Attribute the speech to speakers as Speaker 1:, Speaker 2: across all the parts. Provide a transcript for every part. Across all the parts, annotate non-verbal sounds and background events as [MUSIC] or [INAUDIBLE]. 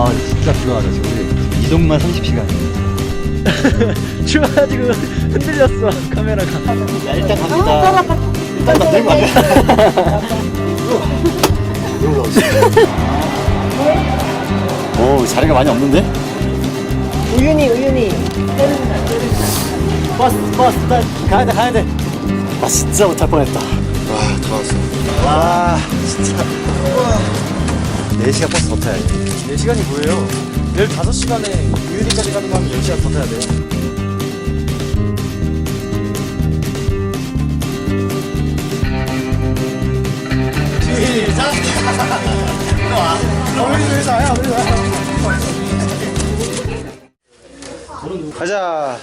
Speaker 1: 아 진짜 피곤하다 지금 이동만 30시간. [LAUGHS]
Speaker 2: 추워가지고 흔들렸어 카메라가.
Speaker 1: 자 일단 갑니다. 일단 나 들고 [LAUGHS] 오 자리가 많이 없는데?
Speaker 2: 우윤이 우윤이.
Speaker 1: 버스 버스 나 가야 돼 가야 돼. 아 진짜 못할 뻔했다.
Speaker 3: 와다 왔어.
Speaker 1: 와 진짜 4시간 버스 더 타야 돼
Speaker 2: 4시간이 뭐예요? 15시간에 우윤이까지 가는 거 하면 10시간 더 타야 돼요. [LAUGHS]
Speaker 3: 가자.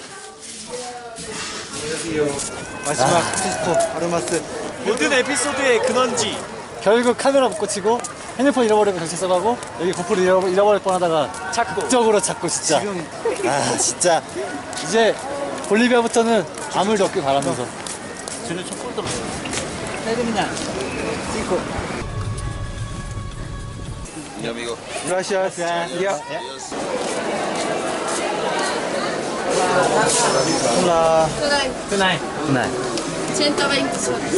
Speaker 1: 마지막 테스코 아르마스.
Speaker 2: 모든 에피소드의 근원지.
Speaker 1: 결국 카메라 못 고치고 핸드폰 잃어버리고 경찰 서 가고 여기 고프로 잃어버, 잃어버릴 뻔하다가
Speaker 2: 찾고
Speaker 1: 극적으로 찾고 진짜. 아 진짜. 이제 볼리비아부터는 아무 일도 없길 바라면서. 저는 첫골 들었어 세르미냐 싱코
Speaker 3: 이 amigo
Speaker 1: Gracias. Ya. Hola.
Speaker 4: Tunay,
Speaker 2: 그날
Speaker 1: 네.
Speaker 4: 120 soles.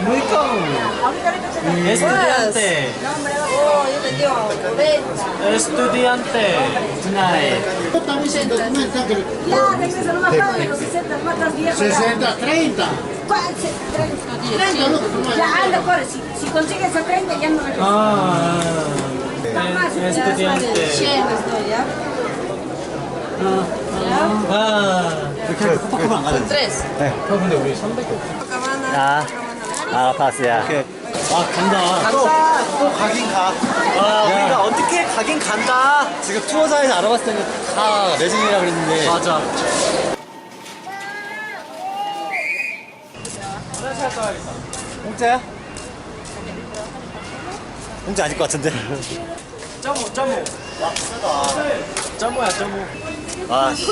Speaker 1: Ya.
Speaker 2: censo? Estudiante
Speaker 4: Oh, io ti dico 20.
Speaker 2: Estudiante Tunay
Speaker 5: Ya, regresa, no me acuerdo de los 60, más tan viejo. 60, 30. 30. Ya, anda, corre. Si, si consigues esos 30, ya no regresa.
Speaker 2: 아
Speaker 5: Más, ya,
Speaker 2: Estudiante
Speaker 4: 100 estoy, ¿ya?
Speaker 2: 아
Speaker 1: 이렇게 팍팍하면 안 가는데.
Speaker 4: 3.
Speaker 2: 형 근데 우리 300개
Speaker 4: Cabana.
Speaker 1: 아. 아, 파스야.
Speaker 2: 아 간다
Speaker 1: 또, 또 가긴 가.
Speaker 2: 아 우리가 어떻게 가긴 간다
Speaker 1: 지금 투어사에서 알아봤을 때는 다 매진이라 그랬는데.
Speaker 2: 맞아
Speaker 1: 공짜야? 공짜 아닐 것 같은데.
Speaker 2: 점오 점오 점오야 점오
Speaker 1: 아, 씨.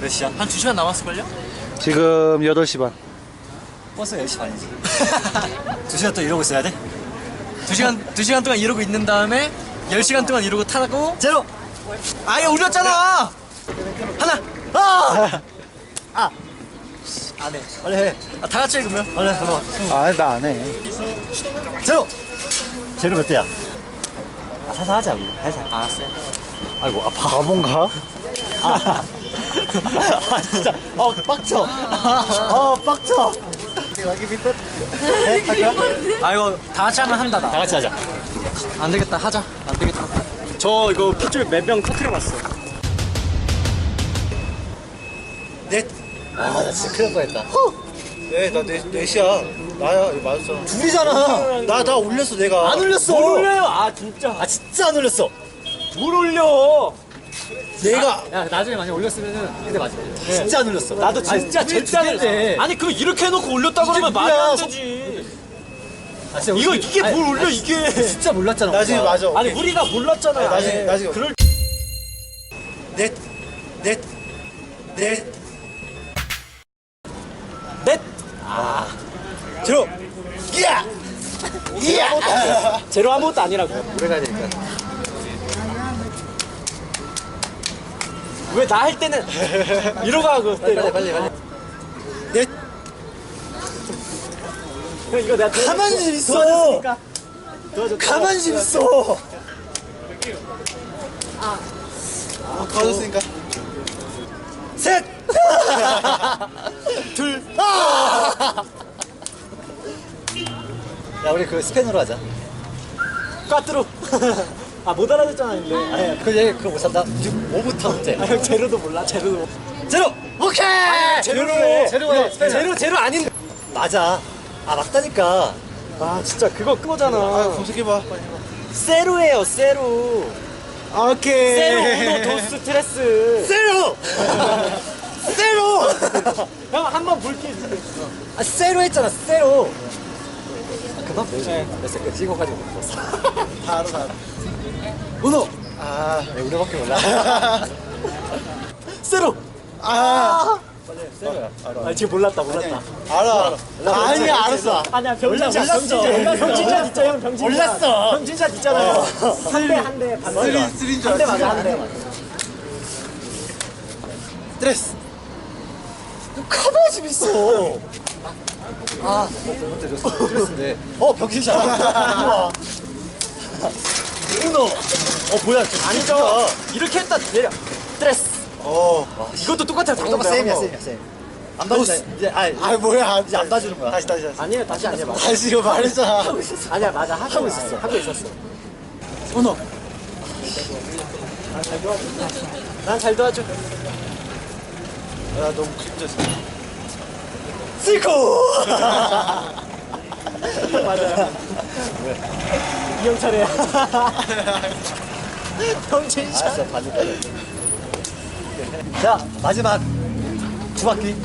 Speaker 1: 몇 시야?
Speaker 2: 한 2시간 남았을걸요?
Speaker 1: 지금 8시 반. 버스 10시 반이지. 2시간 또 이러고 있어야 돼?
Speaker 2: 2시간, 2시간 동안 이러고 있는 다음에 10시간 동안 이러고 타고
Speaker 1: 제로!
Speaker 2: 아예 올렸잖아 하나
Speaker 1: 아!
Speaker 2: 아 안 해
Speaker 1: 빨리 해.
Speaker 2: 아, 다 같이 해 그러면
Speaker 1: 빨리 해.
Speaker 3: 아나 안 해
Speaker 1: 제로! 제로 몇 대야? 아, 살살 하자, 우리. 살살.
Speaker 2: 알았어요
Speaker 1: 아이고, 아파.
Speaker 3: 바본가? [LAUGHS]
Speaker 1: 아, [LAUGHS] 아, 진짜. 어, 빡쳐. 어, 빡쳐. 네, 할까?
Speaker 2: 아 이거 다 같이 하면 한다
Speaker 1: 다 같이 하자.
Speaker 2: 나안 되겠다 하자 안 되겠다 저 이거 핏줄 몇 명 터트려 봤어
Speaker 1: 넷. 아, 나 진짜 큰일 날 뻔했다.
Speaker 3: 네 나 넷이야 나야 이거 맞았잖아
Speaker 1: 둘이잖아. 나, 나 올렸어, 내가. 안 올렸어.
Speaker 2: 아 진짜
Speaker 1: 아, 진짜 안 올렸어.
Speaker 2: 뭘 올려
Speaker 1: 내가. 야, 나중에 만약 올렸으면은 근데 맞을게. 진짜 안 올렸어.
Speaker 2: 나도 진짜 절대 안
Speaker 1: 돼.
Speaker 2: 아니 그거 이렇게 해놓고 올렸다 그러면 말이 안
Speaker 1: 속-
Speaker 2: 되지
Speaker 1: 아, 진짜
Speaker 2: 이거 이게
Speaker 1: 아니,
Speaker 2: 뭘 올려 이게
Speaker 1: 진짜 몰랐잖아.
Speaker 3: 나중에
Speaker 1: 우리가.
Speaker 3: 맞아
Speaker 2: 아니 우리가 몰랐잖아
Speaker 3: 아니, 나중에
Speaker 2: 아예.
Speaker 3: 나중에
Speaker 2: 그럴
Speaker 3: 넷 넷, 넷,
Speaker 2: 넷
Speaker 3: 제로 이야 이야
Speaker 2: 제로 아무것도 아니라고
Speaker 1: 오래 가야 되니까.
Speaker 2: 왜 나 할 때는 이러고 하고
Speaker 1: 빨리,
Speaker 2: 때려
Speaker 1: 빨리, 빨리.
Speaker 2: 넷형 이거 내가
Speaker 1: 가만히 좀 있어.
Speaker 2: 도와줬으니까
Speaker 1: 가만히 좀 있어.
Speaker 3: 도와줬으니까
Speaker 1: 셋! [LAUGHS] 둘, 아! 야, 우리 그 스페인어로 하자.
Speaker 2: 까뚜루 아 못 알아듣잖아 근데
Speaker 1: 아니, 그 얘기 그거 못 산다. 5부터 문제.
Speaker 2: 아, 형 제로도 몰라 제로도.
Speaker 1: 제로! 오케이!
Speaker 2: 제로래
Speaker 1: 제로 해.
Speaker 2: 제로 제로 아닌
Speaker 1: 맞아. 아, 맞다니까.
Speaker 2: 아 진짜 그거 그거잖아
Speaker 3: 아 검색해봐 빨리
Speaker 2: 세루예요 세루
Speaker 3: 오케이
Speaker 2: 세루 우노 도 스 트레스
Speaker 1: 세로! 세로!
Speaker 2: 형 한번 볼게
Speaker 1: 아, 세로 했잖아, 세로. 아, 그만 보여줘. 몇살 거 찍어가지고 못 봤어.
Speaker 3: 바로 바로
Speaker 1: 문호! 아내 우리밖에 몰라. [LAUGHS] 세로!
Speaker 3: 아,
Speaker 2: 아 지금 몰랐다 몰랐다.
Speaker 3: 알아.
Speaker 1: 아니 알았어
Speaker 2: 아니야 병진자 병진자 병진자 진짜 형 병진자.
Speaker 1: 몰랐어.
Speaker 2: 병진자 있잖아요. 한대 한대 반.
Speaker 3: 쓰린 쓰린 줄
Speaker 2: 한대
Speaker 3: 알았어.
Speaker 2: 맞아 한대 맞아.
Speaker 1: 스트레스
Speaker 2: 카드가 집 있어.
Speaker 1: 아 스트레스인데 어 병신샷 [LAUGHS] [LAUGHS]
Speaker 2: 우노. 어 뭐야 지금 아니죠. 이렇게 했다 내려. 스트레스.
Speaker 3: 어.
Speaker 2: 이것도 똑같아요.
Speaker 1: 잠깐만 쌤이야
Speaker 2: 거.
Speaker 1: 쌤이야 쌤. 안 봐주자 이제 아
Speaker 3: 아 뭐야?
Speaker 1: 이제 안 봐주는 거야
Speaker 3: 다시 다시 다시.
Speaker 2: 아니에요 다시 아니에요 맞아.
Speaker 3: 다시 이거 말했잖아. [LAUGHS]
Speaker 2: 아니야 맞아 하고 있었어 하고 있었어.
Speaker 1: 손어
Speaker 2: 난잘 도와줘.
Speaker 3: 야 너무 힘들었어.
Speaker 2: 시코. [LAUGHS] 맞아요. 이형 차례야. [LAUGHS]
Speaker 1: 알았어 봐줄 거야 자 마지막 두 바퀴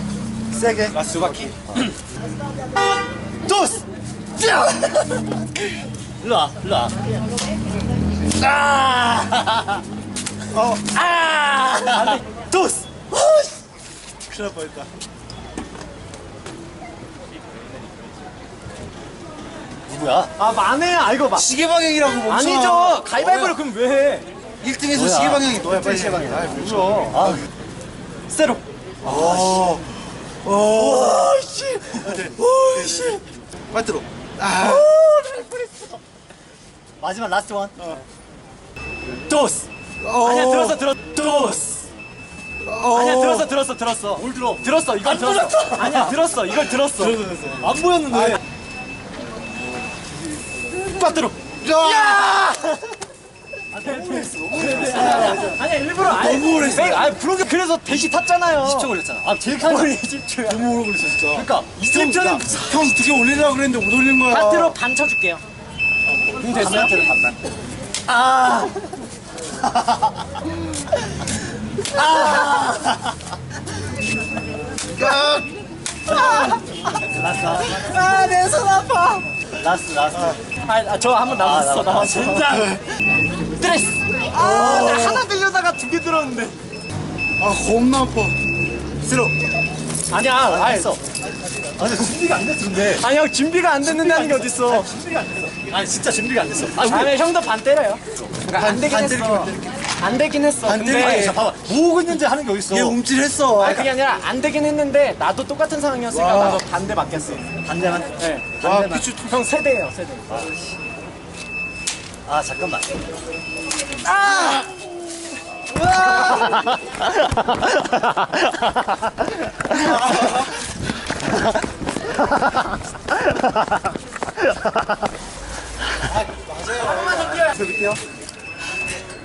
Speaker 1: 세게
Speaker 3: 라스 바퀴.
Speaker 1: 토스 [LAUGHS] 일로 와 일로 와 아! [LAUGHS]
Speaker 3: 어.
Speaker 1: 아! 토스
Speaker 3: 큰일 날 뻔했다.
Speaker 1: 누구야?
Speaker 2: 아 만해. 아 이거 마.
Speaker 3: 시계 방향이라고 멈춰.
Speaker 2: 아니죠. 가위바위보를 그럼 왜 해?
Speaker 3: 1등에서
Speaker 1: 뭐야?
Speaker 3: 시계 방향이 너야 빨리.
Speaker 1: 시계 방향.
Speaker 3: 아 뭐죠?
Speaker 1: 아 세로
Speaker 3: 오. 오. 씨. 오 씨. 빨리 들어. 아.
Speaker 1: 마지막 라스트 원 토스
Speaker 2: 아니야 들었어 들었.
Speaker 1: 토스
Speaker 2: 아니야 들었어 들었어 들었어.
Speaker 1: 뭘 들어
Speaker 2: 들었어 이걸 들었어. 아니야 들었어 이걸 들었어.
Speaker 1: 안 보였는데 빠뜨로
Speaker 3: 야!
Speaker 2: 아니야 일부러 아니
Speaker 3: 너무 오래 했어.
Speaker 2: 아 부르게 그래서 대시 탔잖아요.
Speaker 1: 10초 걸렸잖아 아 제일 칸
Speaker 2: 머리 10초야.
Speaker 3: 너무 오래 걸렸어 진짜.
Speaker 1: 그러니까
Speaker 2: 이집트는
Speaker 3: 형 어떻게 올리려고 그랬는데 못 올린 거야.
Speaker 2: 파트로 반 쳐줄게요.
Speaker 1: 공 됐어요? 반만
Speaker 2: 아.
Speaker 1: 라스트
Speaker 2: 아내 손 아파.
Speaker 1: 라스트 라스트
Speaker 2: 아 저 한 번 남았어
Speaker 1: 아, 나-
Speaker 2: 나 진짜. 스트레스. 아 나 하나 들려다가 두 개 들었는데.
Speaker 3: 아 겁나 아파.
Speaker 2: 스로. 아니야.
Speaker 1: 아 됐어 아니 준비가 안 됐어 근데
Speaker 2: 아니 형 준비가 안 됐는다는 게 어딨어.
Speaker 1: 준비가 안 됐어 아니 진짜 준비가 안 됐어 아
Speaker 2: 다음에 형도 반 때려요. 그러니까 안 되긴
Speaker 3: 반
Speaker 2: 했어. 안 되긴 했어. 근데
Speaker 3: 때리긴
Speaker 1: 아니 자 봐봐 뭐 하고 있는지 하는 게 어딨어
Speaker 3: 얘 움찔했어.
Speaker 2: 아니 그게 아니라 안 되긴 했는데 나도 똑같은 상황이었으니까
Speaker 3: 와.
Speaker 2: 나도 반대 맞겠어.
Speaker 1: 반대만
Speaker 2: 네.
Speaker 3: 와
Speaker 1: 반대만
Speaker 3: 피추
Speaker 2: 형 세대예요 세대.
Speaker 1: 아 잠깐만 맞아요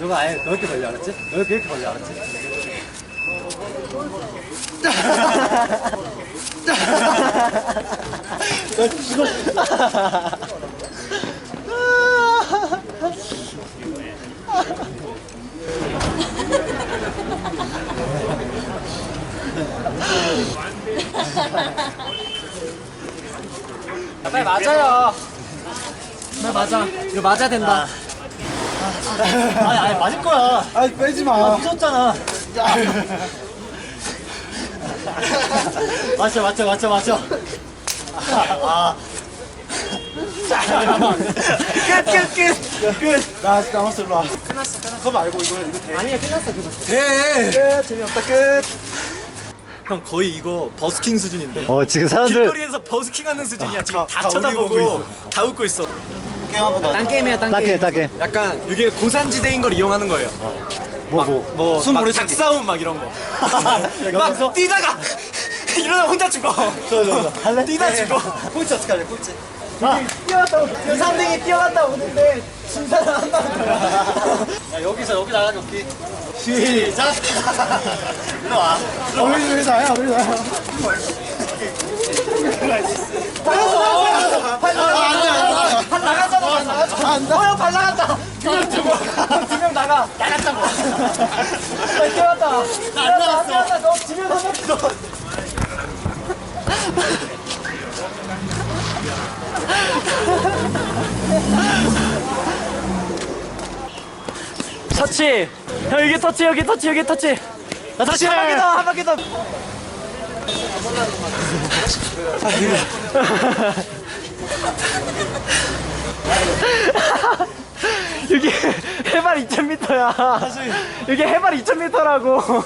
Speaker 1: 너가 아예 넓게 벌려 알았지? 넓게 이렇게 벌려 알았지?
Speaker 2: 빨리 맞아요. 나 맞아. 이거 맞아야 된다.
Speaker 1: 아 니 아니 맞을 거야
Speaker 3: 아니 빼지
Speaker 1: 아
Speaker 3: 마.
Speaker 1: 무섭잖아 맞죠 맞죠 맞죠 맞죠 아
Speaker 3: 끝 끝 끝 나 아직 남았어 일로 와. 끝났어 끝났어. 그거 말고 이거 이거 돼.
Speaker 2: 아니야 끝났어 끝났어.
Speaker 3: 돼. 끝 재미없다 끝.
Speaker 2: 형 거의 이거 버스킹 수준인데.
Speaker 1: 어 지금 사람들
Speaker 2: 길거리에서 버스킹하는 수준이야. 지금
Speaker 3: 다-
Speaker 2: 다,
Speaker 3: 다
Speaker 2: 쳐다보고 다 웃고 있어.
Speaker 3: 게임 한번 더.
Speaker 2: 딴 게임이야 딴
Speaker 1: 딱해
Speaker 2: 게임.
Speaker 1: 딱해
Speaker 2: 약간 이게 고산지대인 걸 이용하는 거예요.
Speaker 1: 뭐뭐
Speaker 2: 뭐,
Speaker 3: 숨
Speaker 2: 막
Speaker 3: 오래 참기.
Speaker 2: 닭싸움 막 이런 거. [LAUGHS] 막 뛰다가 [LAUGHS] 이러다 혼자 죽어.
Speaker 1: 할래?
Speaker 2: 뛰다 죽어.
Speaker 3: 꼴찌 어떻게 할래 꼴찌.
Speaker 2: 뛰어갔다 오. 이 3등이 뛰어갔다 오는데 진 사람 한다는 거야. [LAUGHS]
Speaker 1: 야 여기서 여기 나가기 없기 시작 일로 와
Speaker 3: 우리 회사야 우리 회사.
Speaker 2: 발 나갔잖아. 발 나갔잖아. 어형 발 나갔다. 두명 죽어. 두명 나가. 나갔다고. 발 뛰어갔다. 안 나갔어. 너두명 남았어. 터치. 형 여기 터치 여기 터치 여기 터치. 나 다시 한 바퀴 더 한 바퀴 더. [LAUGHS] [LAUGHS] 여기 해발 2,000m야. 여기 해발 2,000m라고.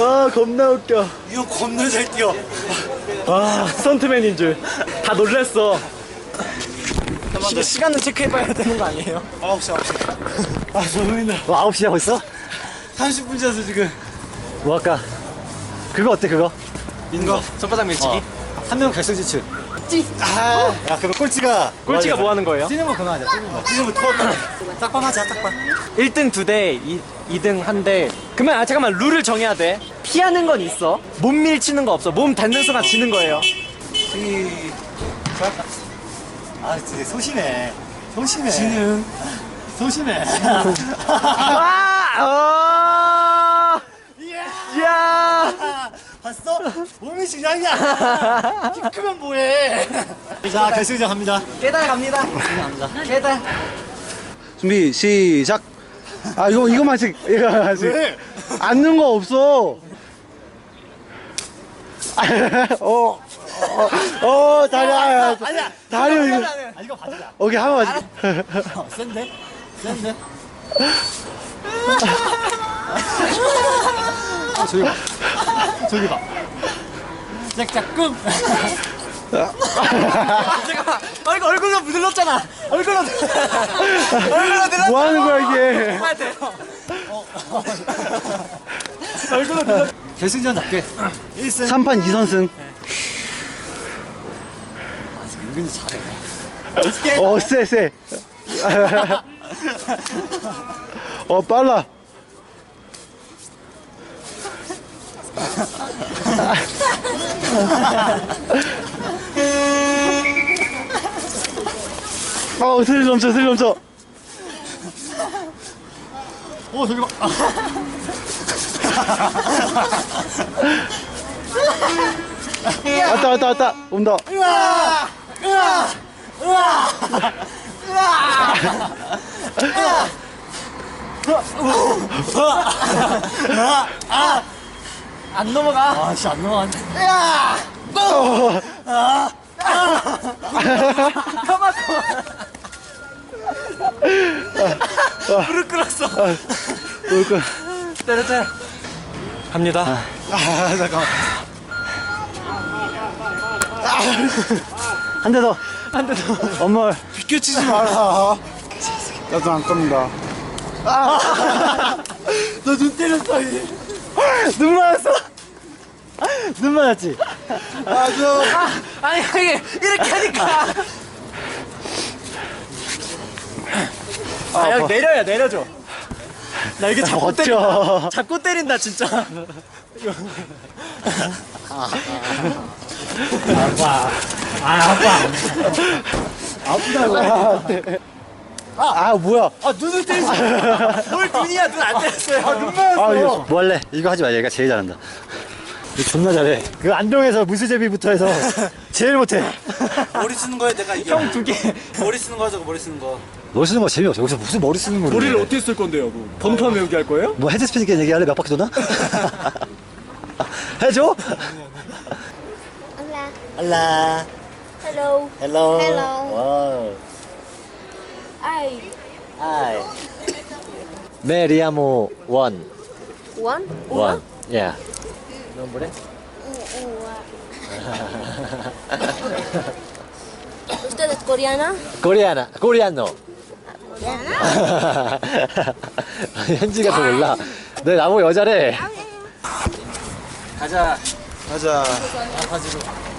Speaker 2: 아 겁나 웃겨.
Speaker 3: 이거 겁나 잘 뛰어.
Speaker 2: 아 스턴트맨인 줄. 다 놀랬어. 시, 시간은 체크해봐야 되는 거 아니에요?
Speaker 3: 9시 9시.
Speaker 1: 아 너무 힘들어 뭐 9시 하고 있어?
Speaker 3: 30분 지났어 지금.
Speaker 1: 뭐 할까? 그거 어때 그거?
Speaker 3: 인거.
Speaker 2: 손바닥 밀치기.
Speaker 1: 한 명 결승 진출 아, 야 그러면 꼴찌가
Speaker 2: 꼴찌가 뭐 하는 거예요?
Speaker 1: 뛰는 거 그거 하자 뛰는 거
Speaker 3: 지금 토할
Speaker 1: 짝방 하자 짝방
Speaker 2: 1등 2대, 2, 등 1대. 그러면 아 잠깐만 룰을 정해야 돼. 피하는 건 있어. 몸 밀치는 거 없어. 몸 닿는 순간 지는 거예요.
Speaker 1: 아 진짜 소심해 소심해 지는 소심해 [LAUGHS]
Speaker 2: 와! 어!
Speaker 1: 봤어? 몸이 중요하냐 키 크면 뭐해 자 결승전 갑니다
Speaker 2: 깨달 갑니다. 깨달.
Speaker 3: 준비 시작. 아 이거 이거만 아직 이거 아직
Speaker 1: 왜?
Speaker 3: 앉는 거 없어. 어. 어, 어, 다리, 아,
Speaker 1: 아니야
Speaker 3: 다리, 이거.
Speaker 1: 아 이거 받자
Speaker 3: 오케이, 한번 맞
Speaker 1: 어, 센데? 센데? 어, [LAUGHS] 저기 봐. [LAUGHS] 저기 봐. 짝짝꿍.
Speaker 2: 잠깐만. 아, 이거 얼굴로 늘렀잖아. 얼굴로 늘- 얼굴로 늘렀
Speaker 3: 뭐 하는 거야, 이게.
Speaker 2: 정말 돼요.
Speaker 1: 결승전 잡게. 1승.
Speaker 3: 3판 2선승.
Speaker 1: 은근히 잘해.
Speaker 3: 어, 쎄, 쎄. [LAUGHS] 어, 빨라. 어, 스릴 넘쳐, 스릴 넘쳐.
Speaker 1: 어, 저기 봐.
Speaker 3: 왔다, 왔다, 왔다. 온다.
Speaker 2: 안 넘어가.
Speaker 1: 아, 씨, 안 넘어가네.
Speaker 3: 어.
Speaker 2: 무릎 꿇었어.
Speaker 3: 올 거야.
Speaker 2: 때려 때려. 갑니다.
Speaker 3: 아, 잠깐만.
Speaker 1: 한 대 더.
Speaker 2: 한 대 더.
Speaker 3: 엄마, 비켜치지 마라. 나도 안 겁니다.
Speaker 1: 너눈 때렸어, 이제. 눈 맞았어. 눈 맞았지?
Speaker 3: 아주.
Speaker 2: 아니 이게 이렇게 하니까. 아 여기 내려야 내려줘. 나 이게 잡고 때린다.
Speaker 3: 어쩌.
Speaker 2: 잡고 때린다 진짜.
Speaker 3: 아, 뭐야.
Speaker 2: 아 눈을 때리지. 뭘 눈이야 눈 안 때렸어요. 아, 눈
Speaker 3: 아, 이거.
Speaker 1: 뭐 할래? 이거 하지 마. 얘가 제일 잘한다. 존나 잘해. 그 안동에서 무수제비부터 해서 [LAUGHS] 제일 못해.
Speaker 3: 머리 쓰는 거에 내가 이겨.
Speaker 2: 형 두 개.
Speaker 3: 머리 쓰는 거 하자고, 머리 쓰는 거.
Speaker 1: 머리 쓰는 거 재미없어. 여기서 무슨 머리 쓰는 거를.
Speaker 2: 머리를 어떻게 쓸 건데요? 뭐 번호판 외우기 할 거예요?
Speaker 1: 뭐 헤드 스피드 얘기할래? 몇 바퀴 도나? [LAUGHS] 해줘?
Speaker 4: Hola.
Speaker 1: 알라.
Speaker 4: Hello.
Speaker 1: 헬로.
Speaker 4: Hello.
Speaker 1: 와우.
Speaker 4: Ay.
Speaker 1: 하이. 메리아모 원.
Speaker 4: One?
Speaker 1: 원. 예. Nombre?
Speaker 4: ¿Usted [LAUGHS] es coreana?
Speaker 1: 코리아나. 코리아노.
Speaker 4: ¿Coreana? [LAUGHS]
Speaker 1: 현지가 더 몰라. 너 나보고 여자래.
Speaker 2: 가자.
Speaker 3: 가자.
Speaker 1: 가지고.